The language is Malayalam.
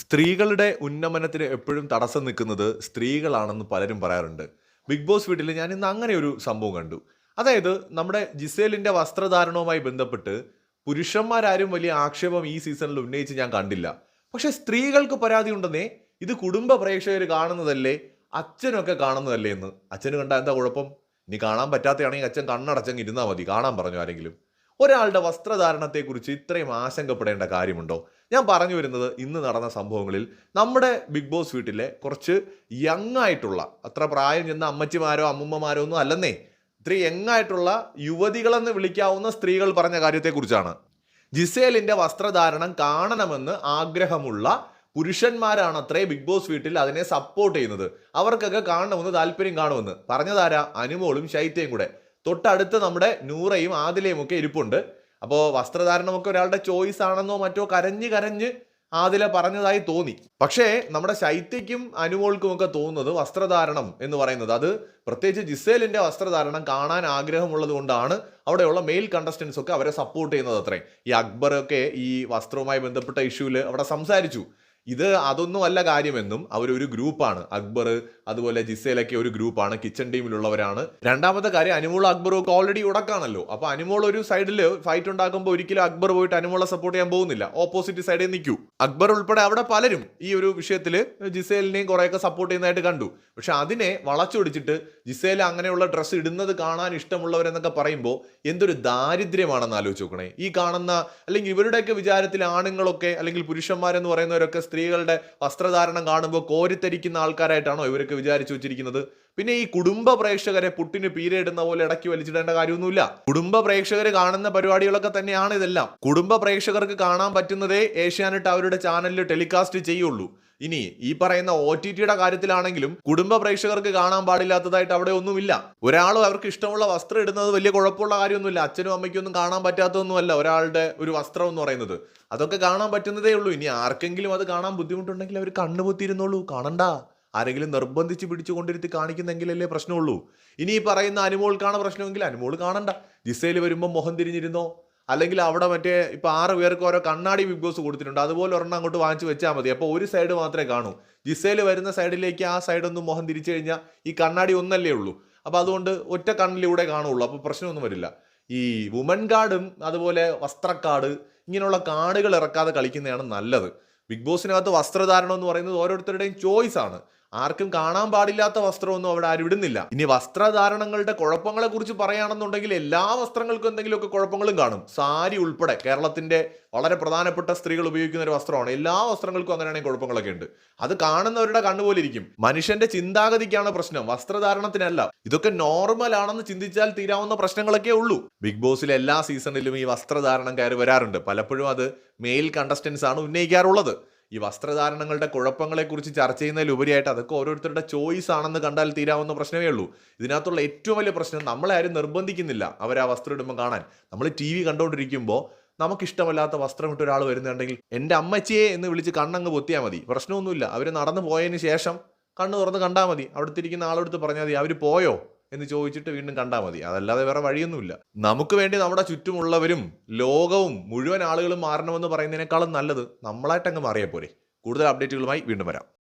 സ്ത്രീകളുടെ ഉന്നമനത്തിന് എപ്പോഴും തടസ്സം നിൽക്കുന്നത് സ്ത്രീകളാണെന്ന് പലരും പറയാറുണ്ട്. ബിഗ് ബോസ് വീട്ടിൽ ഞാൻ ഇന്ന് അങ്ങനെ ഒരു സംഭവം കണ്ടു. അതായത് നമ്മുടെ ജിസേലിന്റെ വസ്ത്രധാരണവുമായി ബന്ധപ്പെട്ട് പുരുഷന്മാരാരും വലിയ ആക്ഷേപം ഈ സീസണിൽ ഉന്നയിച്ച് ഞാൻ കണ്ടില്ല. പക്ഷേ സ്ത്രീകൾക്ക് പരാതി ഉണ്ടെന്നേ ഇത് കുടുംബ പ്രേക്ഷകർ കാണുന്നതല്ലേ അച്ഛനൊക്കെ കാണുന്നതല്ലേ എന്ന്. അച്ഛന് കണ്ടാൽ എന്താ കുഴപ്പം? ഇനി കാണാൻ പറ്റാത്തയാണെങ്കിൽ അച്ഛൻ കണ്ണടച്ചങ്ങ് ഇരുന്നാൽ മതി കാണാൻ പറഞ്ഞു ആരെങ്കിലും. ഒരാളുടെ വസ്ത്രധാരണത്തെക്കുറിച്ച് ഇത്രയും ആശങ്കപ്പെടേണ്ട കാര്യമുണ്ടോ? ഞാൻ പറഞ്ഞു വരുന്നത് ഇന്ന് നടന്ന സംഭവങ്ങളിൽ നമ്മുടെ ബിഗ് ബോസ് വീട്ടിലെ കുറച്ച് യങ് ആയിട്ടുള്ള അത്ര പ്രായം ചെന്ന അമ്മച്ചിമാരോ അമ്മുമ്മമാരോ ഒന്നും അല്ലെന്നേ ഇത്ര യങ് ആയിട്ടുള്ള യുവതികളെന്ന് വിളിക്കാവുന്ന സ്ത്രീകൾ പറഞ്ഞ കാര്യത്തെക്കുറിച്ചാണ്. ജിസേലിന്റെ വസ്ത്രധാരണം കാണണമെന്ന് ആഗ്രഹമുള്ള പുരുഷന്മാരാണ് അത്രേ ബിഗ് ബോസ് വീട്ടിൽ അതിനെ സപ്പോർട്ട് ചെയ്യുന്നത്. അവർക്കൊക്കെ കാണണമെന്ന് താല്പര്യം കാണുമെന്ന്. പറഞ്ഞതാരാ? അനുമോളും ശൈത്യയും കൂടെ. തൊട്ടടുത്ത് നമ്മുടെ നൂറയും ആദിലയും ഒക്കെ ഇരിപ്പുണ്ട്. അപ്പോൾ വസ്ത്രധാരണമൊക്കെ ഒരാളുടെ ചോയ്സ് ആണെന്നോ മറ്റോ കരഞ്ഞ് കരഞ്ഞ് ആദില പറഞ്ഞതായി തോന്നി. പക്ഷേ നമ്മുടെ ശൈത്യയ്ക്കും അനുമോൾക്കും ഒക്കെ തോന്നുന്നത് വസ്ത്രധാരണം എന്ന് പറയുന്നത്. അത് പ്രത്യേകിച്ച് ജിസേലിന്റെ വസ്ത്രധാരണം കാണാൻ ആഗ്രഹമുള്ളത് കൊണ്ടാണ് അവിടെയുള്ള മെയിൽ കണ്ടസ്റ്റൻസ് ഒക്കെ അവരെ സപ്പോർട്ട് ചെയ്യുന്നത് അത്രേ. ഈ അക്ബർ ഒക്കെ ഈ വസ്ത്രവുമായി ബന്ധപ്പെട്ട ഇഷ്യൂവിൽ അവിടെ സംസാരിച്ചു. ഇത് അതൊന്നും അല്ല കാര്യമെന്നും അവരൊരു ഗ്രൂപ്പാണ്. അക്ബർ അതുപോലെ ജിസേലൊക്കെ ഒരു ഗ്രൂപ്പാണ്. കിച്ചൺ ടീമിലുള്ളവരാണ് രണ്ടാമത്തെ കാര്യം അനുമോൾ അക്ബറും ഒക്കെ ഓൾറെഡി ഉടക്കാണല്ലോ. അപ്പൊ അനുമോൾ ഒരു സൈഡിൽ ഫൈറ്റ് ഉണ്ടാക്കുമ്പോൾ ഒരിക്കലും അക്ബർ പോയിട്ട് അനുമോളെ സപ്പോർട്ട് ചെയ്യാൻ പോകുന്നില്ല. ഓപ്പോസിറ്റ് സൈഡിൽ നിൽക്കൂ. അക്ബർ ഉൾപ്പെടെ അവിടെ പലരും ഈ ഒരു വിഷയത്തിൽ ജിസേലിനെയും കുറെയൊക്കെ സപ്പോർട്ട് ചെയ്യുന്നതായിട്ട് കണ്ടു. പക്ഷെ അതിനെ വളച്ചൊടിച്ചിട്ട് ജിസേൽ അങ്ങനെയുള്ള ഡ്രസ്സ് ഇടുന്നത് കാണാൻ ഇഷ്ടമുള്ളവരെന്നൊക്കെ പറയുമ്പോൾ എന്തൊരു ദാരിദ്ര്യമാണെന്ന് ആലോചിച്ച് നോക്കണേ. ഈ കാണുന്ന അല്ലെങ്കിൽ ഇവരുടെയൊക്കെ വിചാരത്തിൽ ആണുങ്ങളൊക്കെ അല്ലെങ്കിൽ പുരുഷന്മാരെന്ന് പറയുന്നവരൊക്കെ സ്ത്രീകളുടെ വസ്ത്രധാരണം കാണുമ്പോൾ കോരിത്തരിക്കുന്ന ആൾക്കാരായിട്ടാണോ ഇവരൊക്കെ വിചാരിച്ചു വെച്ചിരിക്കുന്നത്? പിന്നെ ഈ കുടുംബ പ്രേക്ഷകരെ പുട്ടിന് പീരയിടുന്ന പോലെ ഇടയ്ക്ക് വലിച്ചിടേണ്ട കാര്യമൊന്നുമില്ല. കുടുംബ പ്രേക്ഷകർ കാണുന്ന പരിപാടികളൊക്കെ തന്നെയാണ് ഇതെല്ലാം. കുടുംബ പ്രേക്ഷകർക്ക് കാണാൻ പറ്റുന്നതേ ഏഷ്യാനെറ്റ് അവരുടെ ചാനലിൽ ടെലികാസ്റ്റ് ചെയ്യുള്ളൂ. ഇനി ഈ പറയുന്ന ഒ ടി ടിയുടെ കാര്യത്തിലാണെങ്കിലും കുടുംബ പ്രേക്ഷകർക്ക് കാണാൻ പാടില്ലാത്തതായിട്ട് അവിടെ ഒന്നുമില്ല. ഒരാളും അവർക്ക് ഇഷ്ടമുള്ള വസ്ത്രം ഇടുന്നത് വലിയ കുഴപ്പമുള്ള കാര്യമൊന്നുമില്ല. അച്ഛനും അമ്മയ്ക്കും ഒന്നും കാണാൻ പറ്റാത്തതൊന്നുമല്ല ഒരാളുടെ ഒരു വസ്ത്രം എന്ന് പറയുന്നത്. അതൊക്കെ കാണാൻ പറ്റുന്നതേ ഉള്ളൂ. ഇനി ആർക്കെങ്കിലും അത് കാണാൻ ബുദ്ധിമുട്ടുണ്ടെങ്കിൽ അവർ കണ്ണുപൊത്തിയിരുന്നുള്ളൂ കാണണ്ട. ആരെങ്കിലും നിർബന്ധിച്ച് പിടിച്ചു കൊണ്ടിരുത്തി കാണിക്കുന്നെങ്കിലല്ലേ പ്രശ്നമുള്ളൂ. ഇനി ഈ പറയുന്ന അനുമോൾക്കാണ് പ്രശ്നമെങ്കിൽ അനുമോൾ കാണണ്ട. ജിസയിൽ വരുമ്പോൾ മുഖം തിരിഞ്ഞിരുന്നോ? അല്ലെങ്കിൽ അവിടെ മറ്റേ ഇപ്പൊ ആറ് പേർക്ക് ഓരോ കണ്ണാടി ബിഗ് ബോസ് കൊടുത്തിട്ടുണ്ട്. അതുപോലെ ഒരെണ്ണം അങ്ങോട്ട് വാങ്ങിച്ചു വെച്ചാൽ മതി. അപ്പോൾ ഒരു സൈഡ് മാത്രമേ കാണൂ. ജിസയിൽ വരുന്ന സൈഡിലേക്ക് ആ സൈഡൊന്നും മുഖം തിരിച്ചു കഴിഞ്ഞാൽ ഈ കണ്ണാടി ഒന്നല്ലേ ഉള്ളൂ. അപ്പോൾ അതുകൊണ്ട് ഒറ്റ കണ്ണിലൂടെ കാണുള്ളൂ. അപ്പോൾ പ്രശ്നമൊന്നും വരില്ല. ഈ വുമൻ കാർഡും അതുപോലെ വസ്ത്രക്കാർഡ് ഇങ്ങനെയുള്ള കാർഡുകൾ ഇറക്കാതെ കളിക്കുന്നതാണ് നല്ലത്. ബിഗ് ബോസിനകത്ത് വസ്ത്രധാരണം എന്ന് പറയുന്നത് ഓരോരുത്തരുടെയും ചോയ്സ് ആണ്. ആർക്കും കാണാൻ പാടില്ലാത്ത വസ്ത്രമൊന്നും അവിടെ ആരും ഇടുന്നില്ല. ഇനി വസ്ത്രധാരണങ്ങളുടെ കുഴപ്പങ്ങളെ കുറിച്ച് പറയുകയാണെന്നുണ്ടെങ്കിൽ എല്ലാ വസ്ത്രങ്ങൾക്കും എന്തെങ്കിലുമൊക്കെ കുഴപ്പങ്ങളും കാണും. സാരി ഉൾപ്പെടെ കേരളത്തിന്റെ വളരെ പ്രധാനപ്പെട്ട സ്ത്രീകൾ ഉപയോഗിക്കുന്ന ഒരു വസ്ത്രമാണ്. എല്ലാ വസ്ത്രങ്ങൾക്കും അങ്ങനെയാണെങ്കിൽ കുഴപ്പങ്ങളൊക്കെ ഉണ്ട്. അത് കാണുന്നവരുടെ കണ്ണുപോലെ ഇരിക്കും മനുഷ്യന്റെ ചിന്താഗതിക്കാണ് പ്രശ്നം. വസ്ത്രധാരണത്തിനല്ല. ഇതൊക്കെ നോർമൽ ആണെന്ന് ചിന്തിച്ചാൽ തീരാവുന്ന പ്രശ്നങ്ങളൊക്കെ ഉള്ളൂ. ബിഗ് ബോസിലെ എല്ലാ സീസണിലും ഈ വസ്ത്രധാരണം കയറി വരാറുണ്ട്. പലപ്പോഴും അത് മെയിൽ കണ്ടസ്റ്റൻസ് ആണ് ഉന്നയിക്കാറുള്ളത്. ഈ വസ്ത്രധാരണങ്ങളുടെ കുഴപ്പങ്ങളെക്കുറിച്ച് ചർച്ച ചെയ്യുന്നതിലുപരിയായിട്ട് അതൊക്കെ ഓരോരുത്തരുടെ ചോയ്സ് ആണെന്ന് കണ്ടാൽ തീരാവുന്ന പ്രശ്നമേ ഉള്ളൂ. ഇതിനകത്തുള്ള ഏറ്റവും വലിയ പ്രശ്നം നമ്മളെ ആരും നിർബന്ധിക്കുന്നില്ല അവർ ആ വസ്ത്രം ഇടുമ്പോൾ കാണാൻ. നമ്മൾ ടി വി കണ്ടുകൊണ്ടിരിക്കുമ്പോൾ നമുക്കിഷ്ടമല്ലാത്ത വസ്ത്രം ഇട്ട ഒരാൾ വരുന്നുണ്ടെങ്കിൽ എന്റെ അമ്മച്ചിയെ എന്ന് വിളിച്ച് കണ്ണങ്ങ് പൊത്തിയാൽ മതി. പ്രശ്നമൊന്നുമില്ല. അവർ നടന്നു പോയതിന് ശേഷം കണ്ണ് തുറന്ന് കണ്ടാൽ മതി. അവിടുത്തെ ഇരിക്കുന്ന ആളെടുത്ത് പറഞ്ഞാൽ മതി. അവർ പോയോ? എന്ന് ചോദിച്ചിട്ട് വീണ്ടും കണ്ടാൽ മതി. അതല്ലാതെ വേറെ വഴിയൊന്നുമില്ല. നമുക്ക് വേണ്ടി നമ്മുടെ ചുറ്റുമുള്ളവരും ലോകവും മുഴുവൻ ആളുകളും മാറണമെന്ന് പറയുന്നതിനേക്കാളും നല്ലത് നമ്മളായിട്ട് അങ്ങ് മാറിയാൽ പോരെ. കൂടുതൽ അപ്ഡേറ്റുകളുമായി വീണ്ടും വരാം.